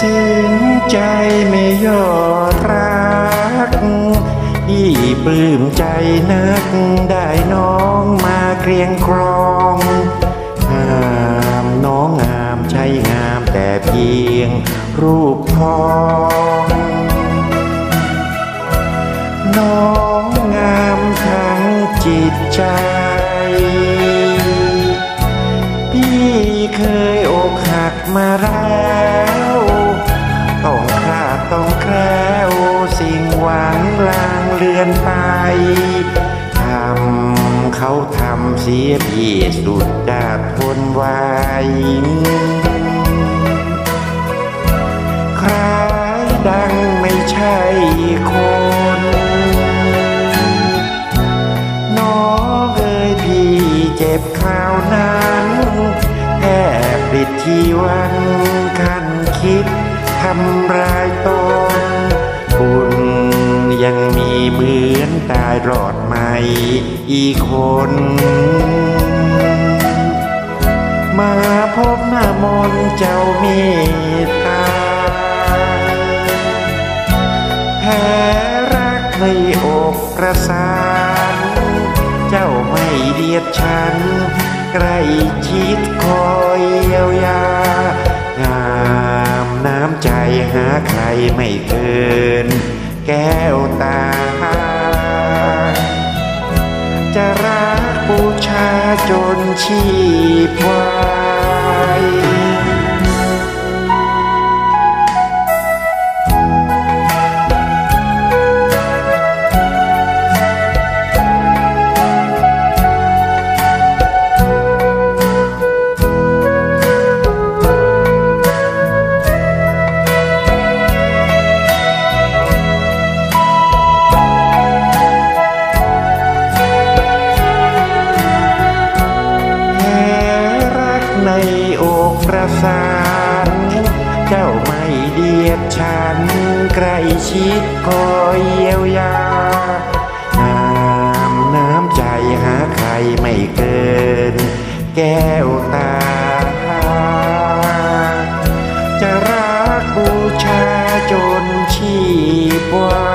ซึ้งใจไม่ยอรักที่ปลื้มใจนักได้น้องมาเกรียงครองงามน้องงามใช่งามแต่เพียงรูปทองน้องงามทั้งจิตใจ พี่เคยอกหักมาแล้ว เลือนไปทำเขาทำเสียพี่สุดจาทนไหวคล้ายดังไม่ใช่คนน้องเอ่ยพี่เจ็บคราวนั้นแทบปิดชีวัน เหมือนตายรอดใหม่อีกคน มาพบหน้ามนเจ้าเมตตาแพ้รักในอกประสาน เจ้าไม่เดียดฉัน ใกล้ชิดคอยเยียวยา งามน้ำใจหาใครไม่เกิน แก้ว จ สาร เจ้าไม่เดียดฉันใกลชิดคอยเยียวยาน้ำน้ำใจหาใครไม่เกิน แก้วตา จะรักบูชาจนชีพว่า